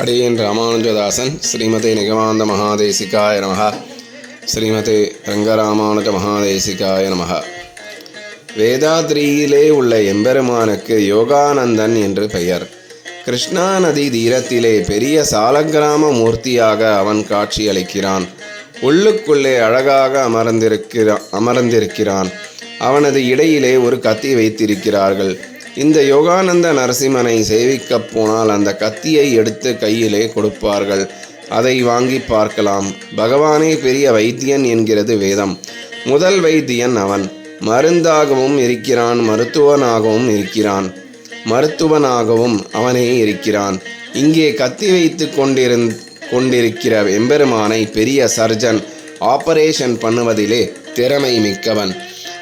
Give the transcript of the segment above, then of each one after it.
அடியேன் ராமானுஜதாசன் ஸ்ரீமதி நிகமாந்த மகாதேசிகாய நமः ஸ்ரீமதி ரங்கராமானுஜ மகாதேசிகாய நமः வேதாத்ரியிலே உள்ள எம்பெருமானுக்கு யோகானந்தன் என்று பெயர். கிருஷ்ணா நதி தீரத்திலே பெரிய சாலக்கிராம மூர்த்தியாக அவன் காட்சியளிக்கிறான். உள்ளுக்குள்ளே அழகாக அமர்ந்திருக்கிறா அமர்ந்திருக்கிறான். அவனது இடையிலே ஒரு கத்தி வைத்திருக்கிறார்கள். இந்த யோகானந்த நரசிம்மனை சேவிக்கப் போனால் அந்த கத்தியை எடுத்து கையிலே கொடுப்பார்கள். அதை வாங்கி பார்க்கலாம். பகவானே பெரிய வைத்தியன் என்கிறது வேதம். முதல் வைத்தியன் அவன். மருந்தாகவும் இருக்கிறான் மருத்துவனாகவும் இருக்கிறான். மருத்துவனாகவும் அவனே இருக்கிறான். இங்கே கத்தி வைத்து கொண்டிருந் கொண்டிருக்கிற எம்பெருமானை பெரிய சர்ஜன் ஆபரேஷன் பண்ணுவதிலே திறமை மிக்கவன்.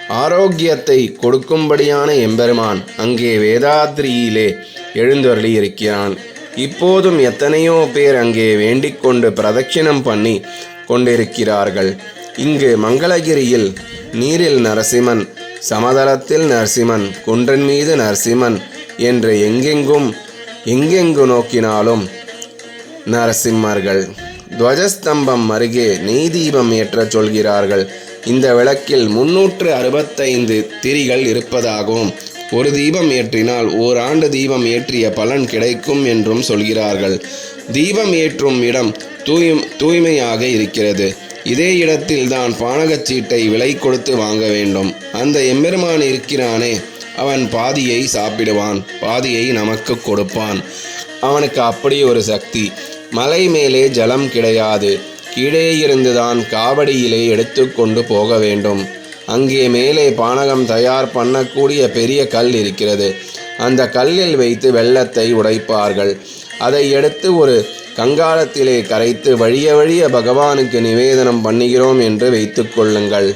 ஆரோக்கியத்தை கொடுக்கும்படியான எம்பெருமான் அங்கே வேதாத்ரியிலே எழுந்தருளி இருக்கிறான் இப்போதும் எத்தனையோ பேர் அங்கே வேண்டிக் கொண்டு பிரதட்சிணம் பண்ணி கொண்டிருக்கிறார்கள். இங்கு மங்களகிரியில் நீரில் நரசிம்மன் சமதளத்தில் நரசிம்மன் குன்றன் மீது நரசிம்மன் என்று எங்கெங்கும் எங்கெங்கு நோக்கினாலும் நரசிம்மர்கள். துவஜஸ்தம்பம் அருகே நெய் தீபம் ஏற்றச் சொல்கிறார்கள். இந்த விளக்கில் முன்னூற்று அறுபத்தைந்து திரிகள் இருப்பதாகும். ஒரு தீபம் ஏற்றினால் ஓராண்டு தீபம் ஏற்றிய பலன் கிடைக்கும் என்றும் சொல்கிறார்கள். தீபம் ஏற்றும் இடம் தூய் தூய்மையாக இருக்கிறது. இதே இடத்தில் தான் பானகச்சீட்டை விலை கொடுத்து வாங்க வேண்டும். அந்த எம்பெருமான் இருக்கிறானே அவன் பாதியை சாப்பிடுவான் பாதியை நமக்கு கொடுப்பான். அவனுக்கு அப்படி ஒரு சக்தி. மலை மேலே ஜலம் கிடையாது. கீழே இருந்துதான் காவடியிலே எடுத்துக்கொண்டு போக வேண்டும். அங்கே மேலே பானகம் தயார் பண்ணக்கூடிய பெரிய கல் இருக்கிறது. அந்த கல்லில் வைத்து வெள்ளத்தை உடைப்பார்கள். அதை எடுத்து ஒரு கங்காளத்திலே கரைத்து வழிய வழிய பகவானுக்கு நிவேதனம் பண்ணுகிறோம் என்று வைத்துக்கொள்ளுங்கள்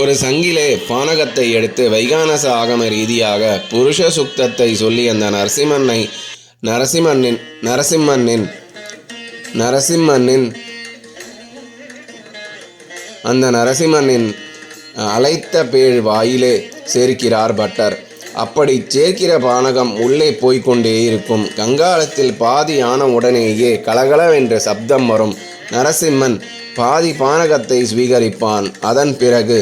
ஒரு சங்கிலே பானகத்தை எடுத்து வைகானச ஆகம ரீதியாக புருஷ சுக்தத்தை சொல்லி அந்த நரசிம்மனை நரசிம்மனின் நரசிம்மனின் நரசிம்மனின் அந்த நரசிம்மனின் அழைத்த பேழ் வாயிலே சேர்க்கிறார் பட்டர். அப்படி சேர்க்கிற பானகம் உள்ளே போய்க்கொண்டே இருக்கும். கங்காளத்தில் பாதி ஆன உடனேயே கலகலவென்ற சப்தம் வரும். நரசிம்மன் பாதி பானகத்தை சுவீகரிப்பான். அதன் பிறகு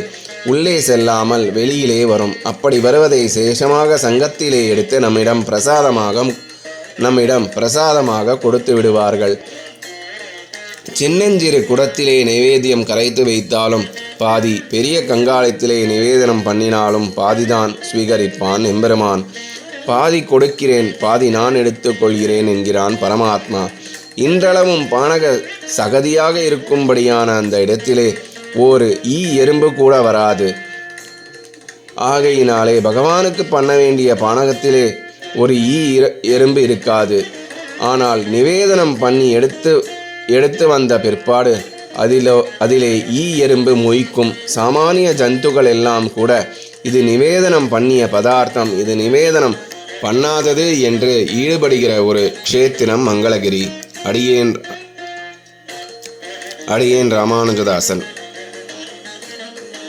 உள்ளே செல்லாமல் வெளியிலே வரும். அப்படி வருவதை சேஷமாக சங்கத்திலே எடுத்து நம்மிடம் பிரசாதமாக நம்மிடம் பிரசாதமாக கொடுத்து விடுவார்கள். சின்னஞ்சிறு குடத்திலே நைவேத்தியம் கரைத்து வைத்தாலும் பாதி பெரிய கங்காளத்திலே நிவேதனம் பண்ணினாலும் பாதிதான் ஸ்வீகரிப்பான் எம்பெருமான். பாதி கொடுக்கிறேன் பாதி நான் எடுத்துக்கொள்கிறேன் என்கிறான் பரமாத்மா. இன்றளவும் பானக சகதியாக இருக்கும்படியான அந்த இடத்திலே ஒரு ஈ எறும்பு கூட வராது. ஆகையினாலே பகவானுக்கு பண்ண வேண்டிய பானகத்திலே ஒரு ஈ எறும்பு இருக்காது. ஆனால் நிவேதனம் பண்ணி எடுத்து எடுத்து வந்த பிற்பாடு அதிலோ அதிலே ஈ எறும்பு மொய்க்கும் சாமானிய ஜந்துக்கள் எல்லாம் கூட இது நிவேதனம் பண்ணிய பதார்த்தம் இது நிவேதனம் பண்ணாதது என்று ஈடுபடுகிற ஒரு க்ஷேத்திரம் மங்களகிரி. அடியேன் அடியேன் ராமானுஜதாசன்.